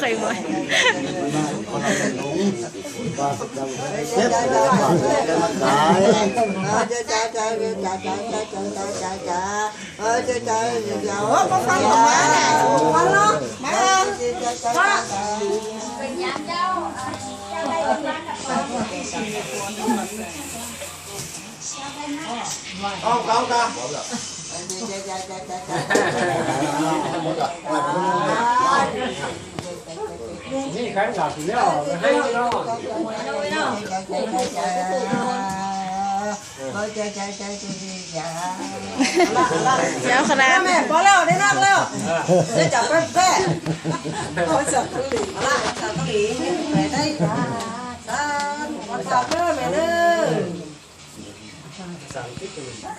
Kay mo. Hãy เอาเอาเอานี่ขันหลักแล้วให้เนาะเจ้าคณะแม่พอแล้วได้นักแล้วได้จับแป๊บแป๊บขอจับตุลีละจับตุลีไปได้จ้าจ้าขอจับเด้อแม่เด้อ Sao?